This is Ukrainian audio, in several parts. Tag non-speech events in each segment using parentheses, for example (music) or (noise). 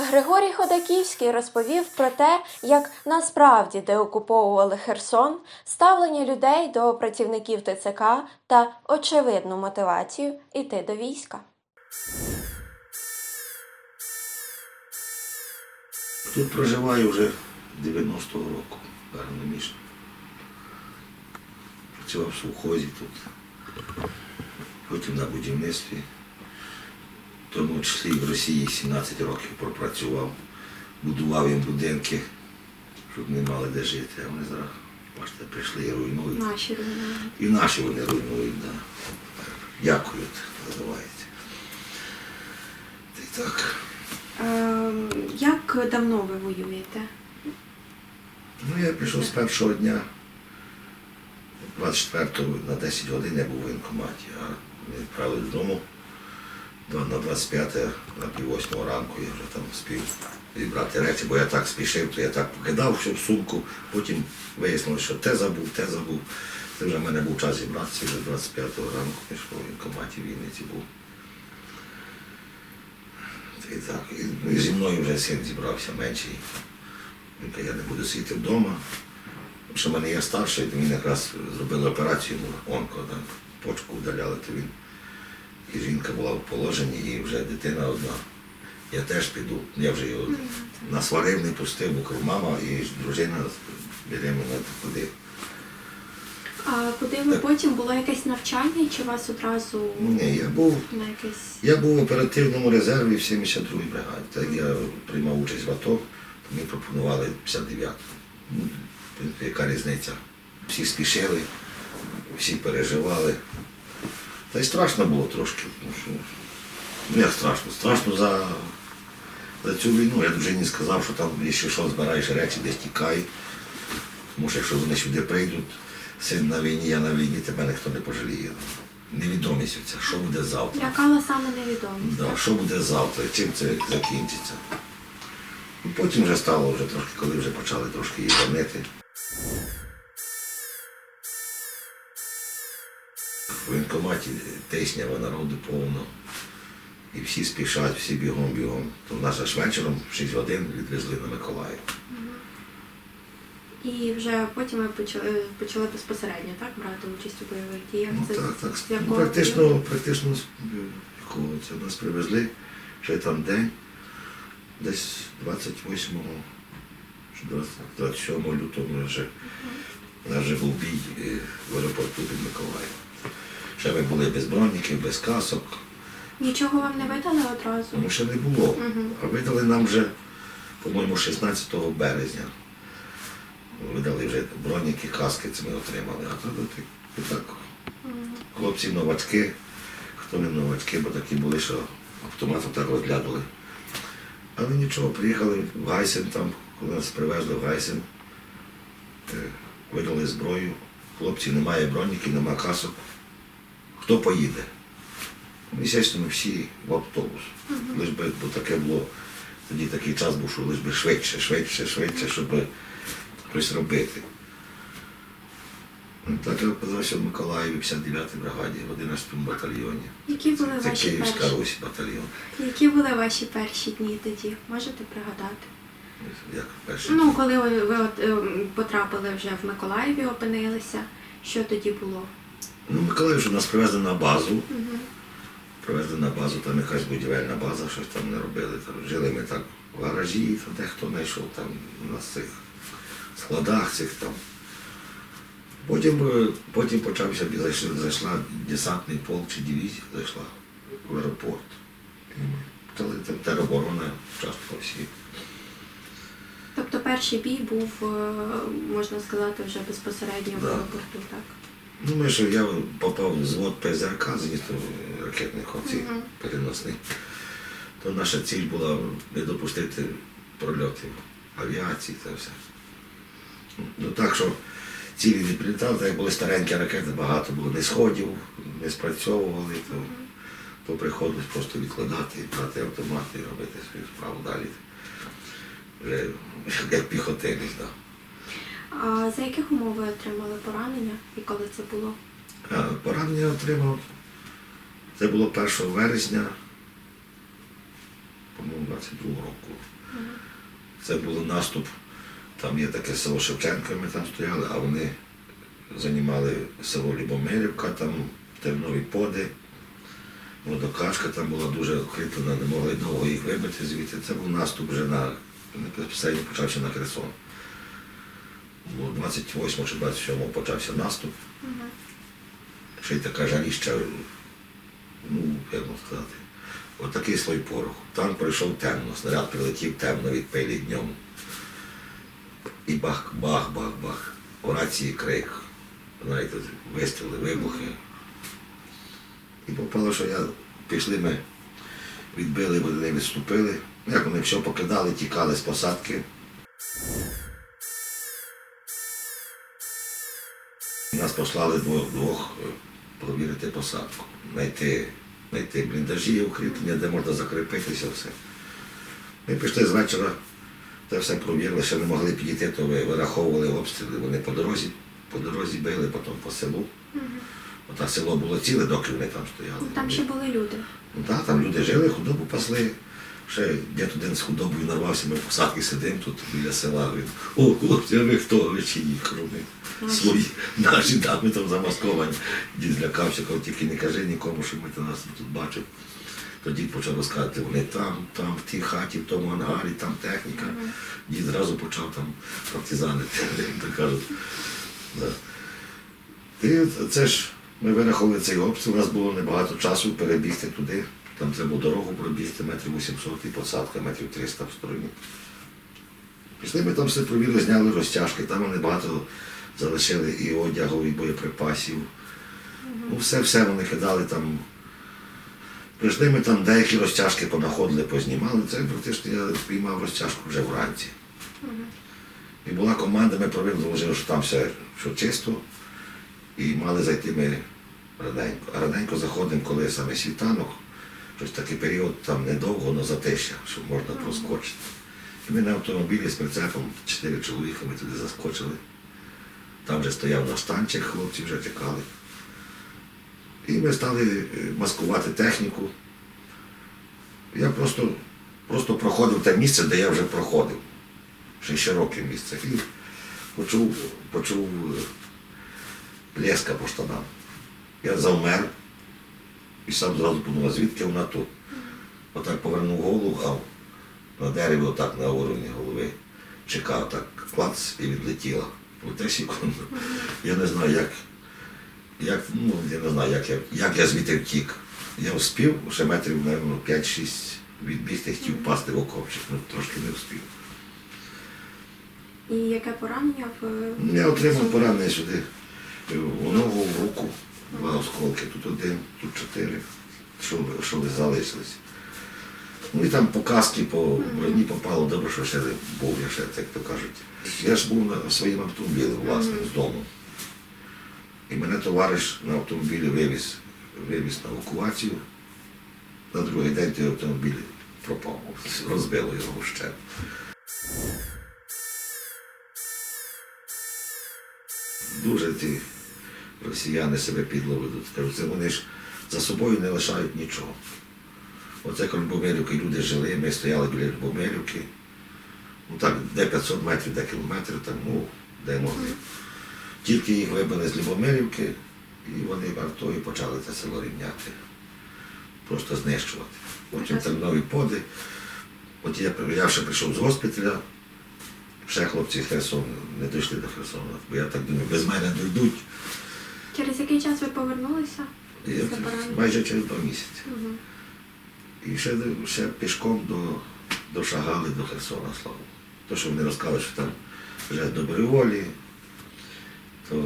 Григорій Ходаківський розповів про те, як насправді деокуповували Херсон, ставлення людей до працівників ТЦК та очевидну мотивацію йти до війська. Тут проживаю вже 90-го року, гарноміжно. Працював в совхозі тут, потім на будівництві. Тому числі і в Росії 17 років пропрацював, будував їм будинки, щоб не мали де жити. А вони зараз, бачите, прийшли і руйнують. Наші руйнують. І наші вони руйнують, да. Дякують, називається. Та й так. Ем, як давно ви воюєте? Ну, я пішов з першого дня. 24-го на 10 годин я був в воєнкоматі, а ми відправили додому. Два- На 25 на пів восьмого ранку я вже там спів зібрати речі, бо я так спішив, то я так покидав все в сумку, потім вияснилося, що те забув, те забув. Це вже в мене був час зібратися, вже 25-го ранку пішов в воєнкоматі в Вінниці був. Й так. І, ну, і зі мною вже син зібрався менший. Він каже, я не буду сидіти вдома. Що в мене є старший, він якраз зробили операцію, онко, там, почку вдаляли, то він. І жінка була в положенні, і вже дитина одна. Я теж піду. Я вже його насварив, не пустив, бо мама і дружина беременна туди. А куди ви потім було якесь навчання, чи вас одразу Ні, я був на якесь Я був в оперативному резерві в 72-й бригаді. Так я приймав участь в АТО, мені пропонували 59-ту. Ну, яка різниця? Всі спішили, всі переживали. Та й страшно було трошки. тому що, Ну як страшно? Страшно за, за цю війну. Я дружині сказав, що там, якщо що, збираєш речі, десь тікай. Тому що якщо вони сюди прийдуть, син на війні, я на війні, тебе ніхто не пожаліє. Невідомість оця, що буде завтра. лякала саме невідомість. Да, що буде завтра, чим це закінчиться. Потім вже стало вже трошки, коли вже почали трошки її гонити. Воєнкоматі тиснява народу повно. І всі спішать, всі бігом-бігом. То нас аж вечором в 6 годин відвезли на Миколаїв. І вже потім ви почали, почали безпосередньо так брати участь у бойових діях. Ну, Це так, так. з Ну, якого практично, періоду? практично з якого це нас привезли. Ще там день, десь 28 чи 20 27 лютого ми вже, у нас вже був бій е, в аеропорту під Миколаїв. Ще ми були без броніків, без касок, Нічого вам не видали одразу? тому ще не було. Мгм. А видали нам вже, по-моєму, 16 березня. Видали вже броніки, каски, це ми отримали. А то так, так хлопці новачки, хто не новачки, бо такі були, що автоматом так розглядали. Але нічого, приїхали в Гайсен там, коли нас привезли в Гайсен, е, видали зброю. Хлопці, немає броніків, немає касок. Хто поїде? Ну, Звісно, ми всі в автобус. Лиш би, бо таке було, тоді такий час був, що лиш би швидше, швидше, швидше, щоб щось робити. Ну, Так я опинився в Миколаєві, 59-й бригаді, в 11-му батальйоні. Які були Це ваші Київська перші? Русь батальйон. Які були ваші перші дні тоді? Можете пригадати? Як перший. Ну, коли ви, ви от, ем, потрапили вже в Миколаєві, опинилися, що тоді було? Ну, Миколаїв, що нас привезли на базу. Угу. Привезли на базу, там якась будівельна база, щось там не робили. Там жили ми так в гаражі, там дехто знайшов там на цих складах цих там. Потім, е, потім почався, зайшла, зайшла десантний полк чи дивізія зайшла в аеропорт. Ми там тероборона часто всі. Тобто перший бій був, е, можна сказати, вже безпосередньо в аеропорту, так? Ну, ми ж я попав в звод ПЗРК, зенітно ракетних оцих Мгм. переносних. То наша ціль була не допустити прольотів авіації та все. Ну так що цілі не прилітали, так як були старенькі ракети, багато було не сходів, не спрацьовували, то, то приходилось просто відкладати, брати автомат і робити свою справу далі. Вже як піхотинець, так. А за яких умов ви отримали поранення і коли це було? А, Поранення отримав. Це було 1 вересня, по-моєму, 22 року. Це був наступ. Там є таке село Шевченка, ми там стояли, а вони займали село Любомирівка, там тернові поди. Водокашка там була дуже укріплена, не могли довго їх вибити звідти. Це був наступ вже на безпосередньо почався на Херсон. Було 28 чи 27 почався наступ. Ще й така жаріща, ну, як можна сказати, отакий слой пороху. Танк пройшов темно, снаряд прилетів темно від пилі днем. І бах, бах, бах, бах. В рації крик. Знаєте, вистріли, вибухи. І попало, що я пішли ми, відбили, вони відступили. Як вони все покидали, тікали з посадки. Послали двох, двох е, провірити посадку, знайти, знайти бліндажі, укріплення, де можна закріпитися все. Ми пішли з вечора, це все провірили, ще не могли підійти, то ви- вираховували обстріли. Вони по дорозі, по дорозі били, потім по селу. Ота село було ціле, доки вони там стояли. Там ще були люди. Ну так, там люди жили, худобу пасли. Ще дід один з худобою нарвався, ми в посадці сидимо тут біля села. Він, о, хлопці, а ви хто? Ви чи їх кроме свої наші, да, ми там замасковані. Дід злякався, коли тільки не кажи нікому, що ми нас тут бачив. Тоді почав розказувати, вони там, там, в тій хаті, в тому ангарі, там техніка. Дід зразу почав там партизанити, (laughs) як то кажуть. Да. І це ж ми вирахували цей обстріл, у нас було небагато часу перебігти туди. Там треба дорогу пробігти, метрів 800 і посадка, метрів 300 в стороні. Пішли ми там все провірили, зняли розтяжки, там вони багато залишили і одягу, і боєприпасів. Ну, все, все вони кидали там. Прийшли ми там деякі розтяжки понаходили, познімали. Це практично я піймав розтяжку вже вранці. І була команда, ми провели, заложили, що там все що чисто. І мали зайти ми раненько. А раненько заходимо, коли саме світанок, щось такий період там недовго, але затишя, щоб можна проскочити. І ми на автомобілі з прицепом, чотири чоловіка, ми туди заскочили. Там вже стояв наш танчик, хлопці вже чекали. І ми стали е, маскувати техніку. Я просто, просто проходив те місце, де я вже проходив. Ще широке місце. І почув, почув е, плеска по штанам. Я завмер і сам зразу подумав, звідки вона тут. Отак повернув голову, а на дереві отак на уровні голови чекав так клац і відлетіла. У те секунду. Я не знаю, як, як, ну, я не знаю, як я, як я звідти втік. Я вспів, ще метрів, мабуть, 5-6 відбігти, хотів впасти в окопчик, ну трошки не вспів. І яке поранення в Я отримав поранення сюди в ногу, в руку, два осколки, тут один, тут чотири, що, що ви залишились. Ну і там по каски, по броні попало, добре, що ще був, я ще, як то кажуть. Я ж був на своїм автомобілі, власне, з дому. І мене товариш на автомобілі вивіз, вивіз на евакуацію. На другий день той автомобіль пропав, розбило його ще. Дуже ті росіяни себе підло ведуть. Це вони ж за собою не лишають нічого. Оце Любомирівки люди жили, ми стояли біля Любомирівки. Ну так, де 500 метрів, де кілометр, там, ну, де могли. Тільки їх вибили з Любомирівки, і вони артою почали це село рівняти. Просто знищувати. Потім тернові поди. От я, я ще прийшов з госпіталя, ще хлопці з Херсону не дійшли до Херсона, бо я так думаю, без мене дійдуть. через який час ви повернулися? Поранення? майже через два місяці. Угу. І ще, ще пішком до, дошагали до Херсона, слава. То, що вони розказали, що там вже доброволі, то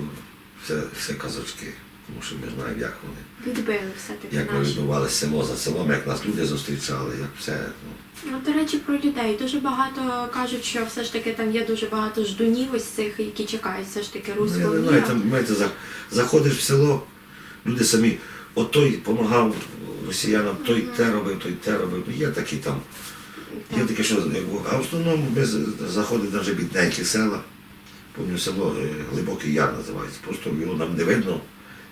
все, все казочки. Тому що ми знаємо, як вони, Відбили все-таки як наші. вибивали село за селом, як нас люди зустрічали, як все. Ну, Ну, до речі, про людей. Дуже багато кажуть, що все ж таки там є дуже багато ждунів ось цих, які чекають все ж таки Ну, я руського не знаю, там, знаєте, заходиш в село, люди самі, от той допомагав росіянам, той те робив, той те робив. Ну, є такі там. Є таке, що а в основному ми з- заходить навіть бідненькі села. Помню село е, Глибокий Яр називається. Просто його нам не видно.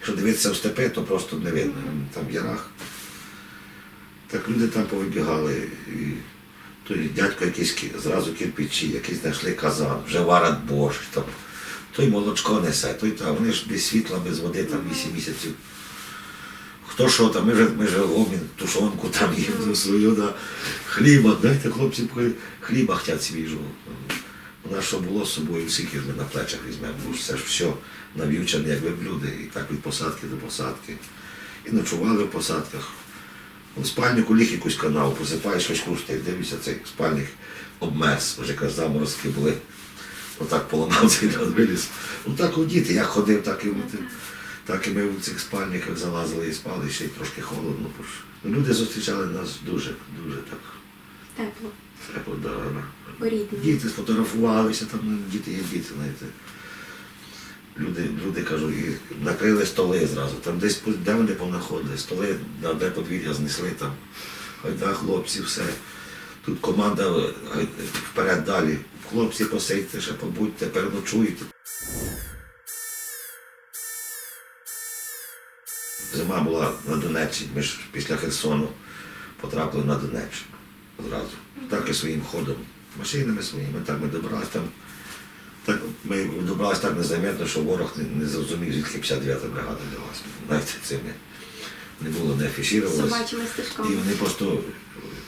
Якщо дивитися в степи, то просто не видно. Там в ярах. Так люди там повибігали. І той дядько якийсь зразу кирпичі, якийсь знайшли казан, вже варять борщ, там, той молочко несе, той там, вони ж без світла, без води, там 8 місяців. Хто що там, ми вже, ми вже обмін, тушонку там їм свою, да. хліба, дайте хлопці хліба хочуть свіжого. У нас що було з собою, скільки ми на плечах візьмемо, бо ж це ж все навівчане, як люди, і так від посадки до посадки. І ночували в посадках. У спальнику ліг якусь канаву, посипаєш щось хрустить, дивишся, цей спальник обмерз, вже якраз заморозки були. Отак поламав цей льод виліз. Ну так у діти, як ходив, так і, так і ми в цих спальниках залазили і спали, ще й трошки холодно. Люди зустрічали нас дуже, дуже так. Тепло, Треба, да, да. Діти сфотографувалися, там діти є діти, знаєте. Люди, люди кажуть, і накрили столи зразу. Там десь де вони понаходили, столи де подвір'я знесли там. Гайда, хлопці, все. Тут команда е, вперед далі. Хлопці, посидьте, ще побудьте, переночуйте. Зима була на Донеччині, ми ж після Херсону потрапили на Донеччину зразу. Так і своїм ходом, машинами своїми, так ми добрались там. Так, ми добралися так незаметно, що ворог не, не зрозумів, звідки 59-та бригада взялась. Знаєте, це не, не було, не афішувалося. І вони просто,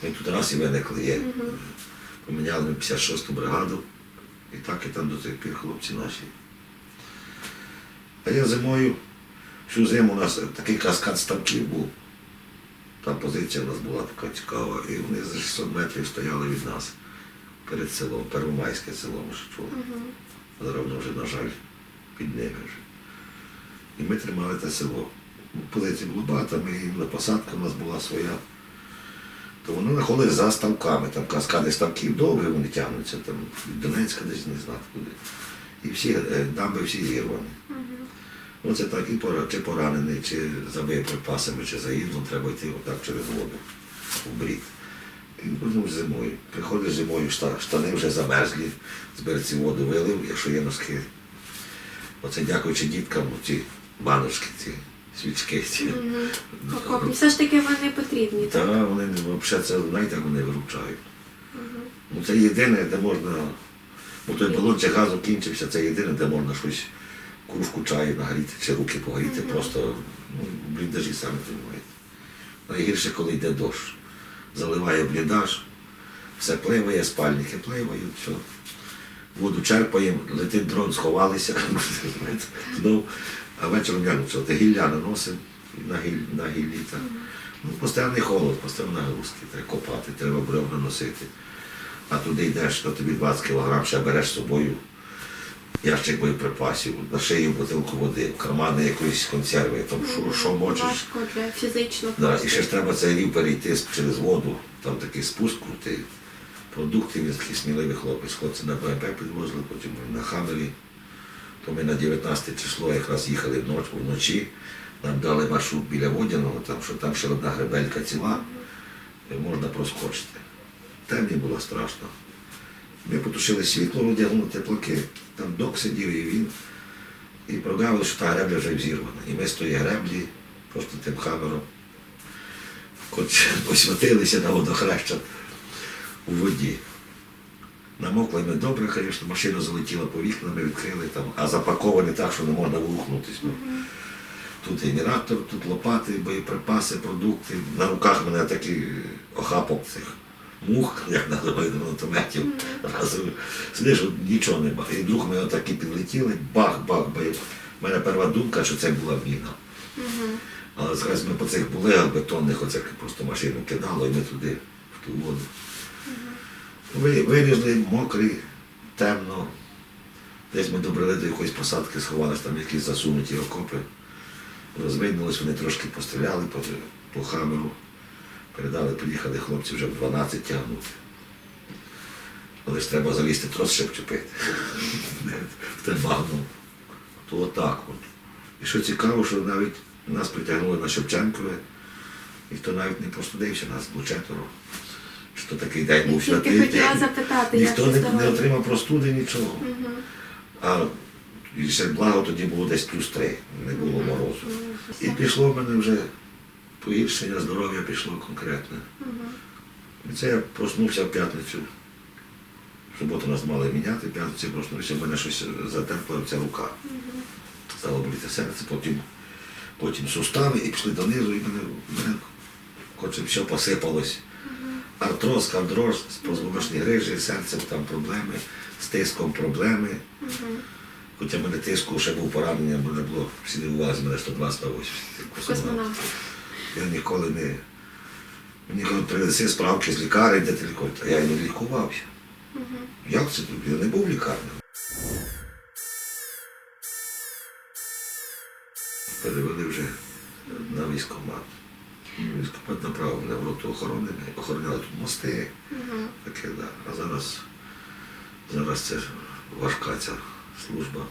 ми тут раз і виникли є. Поміняли ми 56-ту бригаду, і так і там до цих пір хлопці наші. А я зимою, всю зиму у нас такий каскад ставків був. Там позиція у нас була така цікава, і вони за 600 метрів стояли від нас перед селом, Первомайське село, ми ж чули. Зараз вже, на жаль, під ними вже. І ми тримали те село. Позицій було багато, ми на посадка у нас була своя. То вони знаходились за ставками, там каскади ставків довгі, вони тягнуться, там від Донецька десь не знати куди. І всі е, дамби всі зірвані. Ну це так і пора, чи поранений, чи за боєприпасами, чи за їдлом, треба йти отак через воду в брід. І ну, зимою. Приходиш зимою, штани вже замерзлі, з берці воду вилив, якщо є носки. Оце дякуючи діткам, ці баночки, ці свічки. Ці. Окопні. Все ж таки вони потрібні. Та так? вони взагалі це знаєте, вони виручають. Ну це єдине, де можна. Бо той балончик газу кінчився, це єдине, де можна щось, кружку чаю нагріти чи руки погріти, просто ну, бліндажі самі розумієте. Найгірше, коли йде дощ. Заливає бліндаж, все пливає, спальники пливають, все. Воду черпаємо, летить дрон, сховалися. (laughs) Знов. А вечором як що, ти гілля наносимо на, гіль, на гіллі. Так. Ну, постійний холод, постійні нагрузки, треба копати, треба бревна носити. А туди йдеш, то тобі 20 кг ще береш з собою ящик боєприпасів, на шию бутилку води, в кармани якоїсь консерви, там що, що можеш. Важко для фізичного. Да, і ще ж треба цей рів перейти через воду, там такий спуск крутий. Продукти, він такий сміливий хлопець. Хлопці на БМП підвозили, потім на Хаммері. То ми на 19 число якраз їхали вночі, вночі. Нам дали маршрут біля Водяного, там, що там ще одна гребелька ціла, можна проскочити. Темні було страшно. Ми потушили світло, одягнули теплаки. Там док сидів і він. І прогавили, що та гребля вже взірвана. І ми з тої греблі, просто тим хамером, хоч посвятилися на водохреща у воді. Намокли ми добре, звісно, машина залетіла по вікнам, ми відкрили там, а запаковані так, що не можна врухнутися. Ну, Тут генератор, тут лопати, боєприпаси, продукти. На руках мене такий охапок цих мух, як називають гранатометів. Разом сидиш, нічого не бачиш. І вдруг ми отакі підлетіли, бах-бах, бо У мене перша думка, що це була міна. Але зараз ми по цих булегах бетонних, оце просто машину кидало, і ми туди, в ту воду. Ви- Вилізли, мокрі, темно. Десь ми добрали до якоїсь посадки, сховалися там якісь засунуті окопи. Розвиднулись, вони трошки постріляли по, по хамеру. Передали, приїхали хлопці вже в 12 тягнути. Але ж треба залізти трос, щоб вчепити. В те багно. То отак от. І що цікаво, що навіть нас притягнули на Шевченкове, ніхто навіть не простудився, нас було четверо. Що такий день був святий. хотіла запитати, Ніхто не, не отримав простуди, нічого. А і ще благо тоді було десь плюс три, не було морозу. І пішло в мене вже погіршення здоров'я пішло конкретне. І це я проснувся в п'ятницю. В суботу нас мали міняти, п'ятницю проснувся, в мене щось затерпла ця рука. Стало боліти серце, потім, потім сустави і пішли донизу, і мене, мене все посипалось. Артроз, кардроз, позвоночні грижі, з серцем там проблеми, з тиском проблеми. Хоча в мене тиску ще був поранення, мене було всі дивувалися, мене 120 180. Космонавт. Я ніколи не. Мені кажуть, принеси справки з лікарні, де ти лікуєшся. А я не лікувався. Як це тут? Я не був в лікарні. Перевели вже на військкомат. Військкомат направив мене в роту охорони, охороняли тут мости, таке, да. А зараз, зараз це важка ця служба.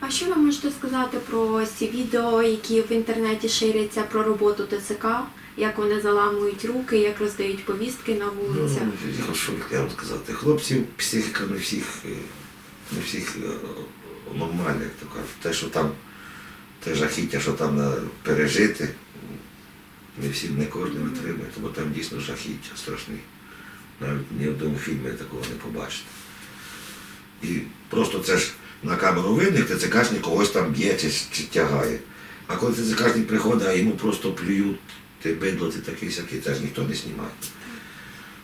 А що ви можете сказати про ці відео, які в інтернеті ширяться про роботу ТЦК, як вони заламують руки, як роздають повістки на вулицях? Ну, я що я вам сказати, хлопців психіка не всіх, е, не всіх е, нормальна, як то кажуть. Те, що там, те жахіття, що там на пережити, не всі, не кожен витримує, бо там дійсно жахіття страшні. Навіть ні в одному фільмі такого не побачите. І просто це ж на камеру видно, як ТЦКшник когось там б'є чи, чи тягає. А коли ТЦКшник приходить, а йому просто плюють, ти бидло, ти такий сякий, це ж ніхто не знімає.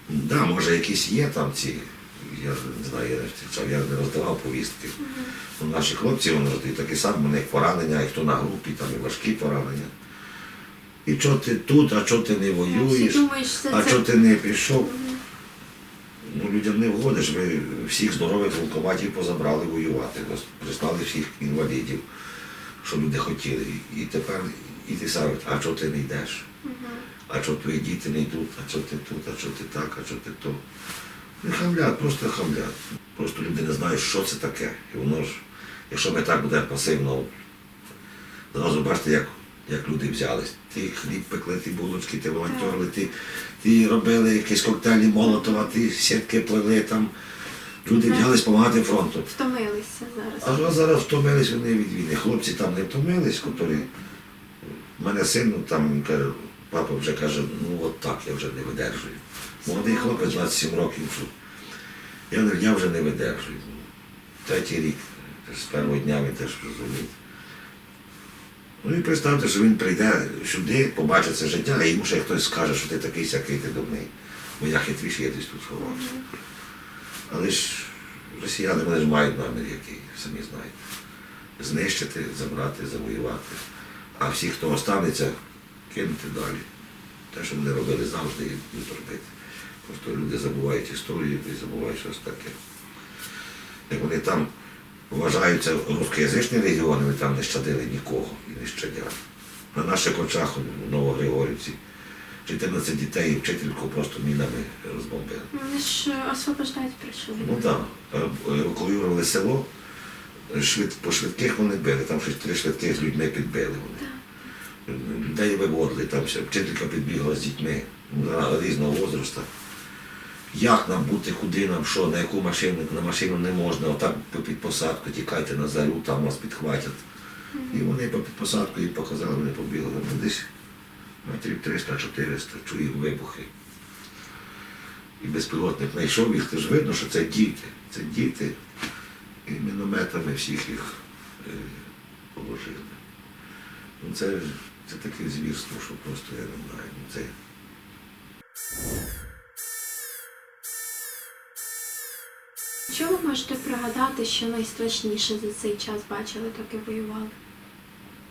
Да, може якісь є там ці, я не знаю, я не зустрічав, я не роздавав повістки. Ну, наші хлопці вони роздають такі самі, у них поранення, і хто на групі, там і важкі поранення. І чого ти тут, а чого ти не воюєш, а чого ти не пішов? Ну, людям не вгодиш, ви всіх здорових воєнкоматів позабрали воювати, прислали всіх інвалідів, що люди хотіли. І тепер і ти сам, а чого ти не йдеш? А чого твої діти не йдуть, а чого ти тут, а чого ти так, а чого ти то. Не хамлять, просто хамлять. Просто люди не знають, що це таке. І воно ж, якщо ми так будемо пасивно, зразу бачите, як, як люди взялись. Ті хліб пекли, ті булочки, ті волонтерли, ті, ті робили якісь коктейлі Молотова, ті сітки плели там. Люди взялись допомагати фронту. Втомилися зараз. А зараз втомились вони від війни. Хлопці там не втомились, котрі. У мене син ну, там каже, папа вже каже, ну от так, я вже не видержую. Молодий хлопець 27 років. Я, я вже не видержую. Третій рік, з першого дня він теж розумів. Ну і представте, що він прийде сюди, побачить це життя, а йому ще хтось скаже, що ти такий сякий, ти дурний. Бо я хитріший, я десь тут сховався. Але ж росіяни вони ж мають намір, який, самі знаєте. Знищити, забрати, завоювати. А всі, хто останеться, кинути далі. Те, що вони робили завжди, і будуть робити. Просто люди забувають історію і забувають щось таке. Як вони там вважаються рускоязичні регіони, вони там не щадили нікого і не щадять. На наших очах у Новогригорівці 14 дітей і вчительку просто мінами розбомбили. Вони ж е, освобождають прийшли. Ну так, евакуювали село, швид, по швидких вони били, там щось три швидких з людьми підбили вони. Людей виводили, там ще вчителька підбігла з дітьми ну, різного возрасту. Як нам бути, куди нам, що, на яку машину, на машину не можна, отак під посадку тікайте на зарю, там вас підхватять. І вони по під посадку їм показали, вони побігли. Ну, десь метрів 300-400, чуємо вибухи. І безпілотник знайшов їх, то ж видно, що це діти. Це діти. І мінометами всіх їх е, положили. Ну, це, це таке звірство, що просто я не знаю. Це... Що ви можете пригадати, що найстрашніше за цей час бачили, доки воювали?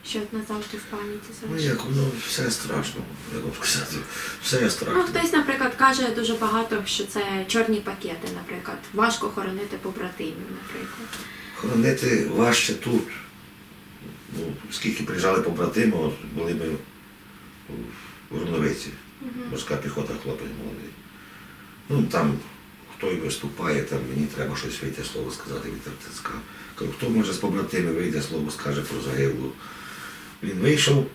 Що назавжди в пам'яті Ну як воно все страшно, як вам сказати, все страшно. Ну, хтось, наприклад, каже дуже багато, що це чорні пакети, наприклад. Важко хоронити побратимів, наприклад. Хоронити важче тут. Ну, скільки приїжджали побратими, от були ми в Руновиці, морська піхота, хлопець молодий. Ну там хто й виступає, там мені треба щось вийти, слово сказати від РТЦК. Кажу, хто може з побратими вийде, слово скаже про загиблу. Він вийшов,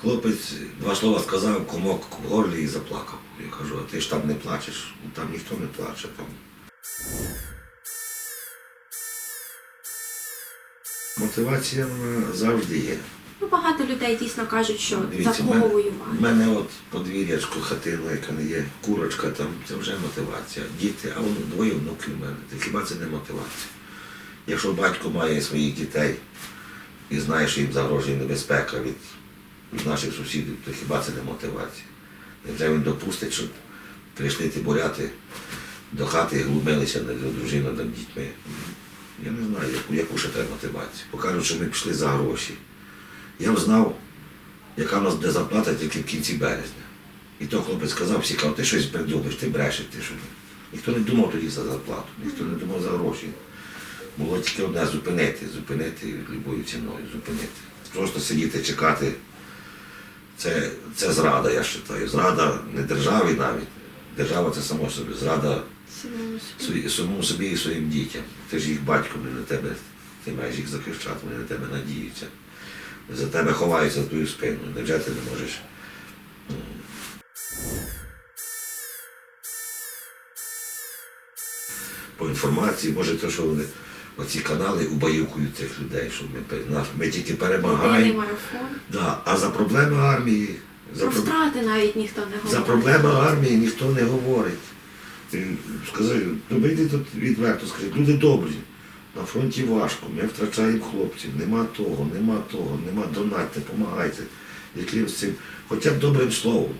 хлопець два слова сказав, комок в горлі і заплакав. Я кажу, а ти ж там не плачеш, там ніхто не плаче. Там. Мотивація вона завжди є. Ну, багато людей дійсно кажуть, що Дивіться, за кого мене, воювати. в мене от подвір'ячко, хатина, яка не є, курочка там, це вже мотивація. Діти, а воно двоє внуків в мене. Та хіба це не мотивація? Якщо батько має своїх дітей і знає, що їм загрожує небезпека від, від наших сусідів, то хіба це не мотивація? Невже він допустить, щоб прийшли ті буряти до хати і глумилися над дружиною, над дітьми? Я не знаю, яку, яку ще треба мотивацію. Покажуть, що ми пішли за гроші. Я б знав, яка в нас буде зарплата тільки в кінці березня. І то хлопець сказав, всі казав, ти щось придумаєш, ти брешеш, ти що. Ніхто не думав тоді за зарплату, ніхто не думав за гроші. Було тільки одне зупинити, зупинити любою ціною, зупинити. Просто сидіти, чекати. Це, це зрада, я вважаю. Зрада не державі навіть. Держава це само собі. Зрада Самому собі. самому собі і своїм дітям. Ти ж їх батько, вони на тебе, ти маєш їх захищати, вони на тебе надіються. За тебе ховаються за твою спину. Невже ти не можеш? По інформації, може, то, що вони оці канали убаюкують цих людей, що ми, нас- ми тільки перемагаємо. Да. А за проблеми армії, за, Про втрати навіть ніхто не говорить. за проблеми армії ніхто не говорить. Сказав, ну вийди тут відверто, скажи, люди добрі. На фронті важко, ми втрачаємо хлопців, нема того, нема того, нема донатьте, допомагайте. Якимсь цим, хоча б добрим словом.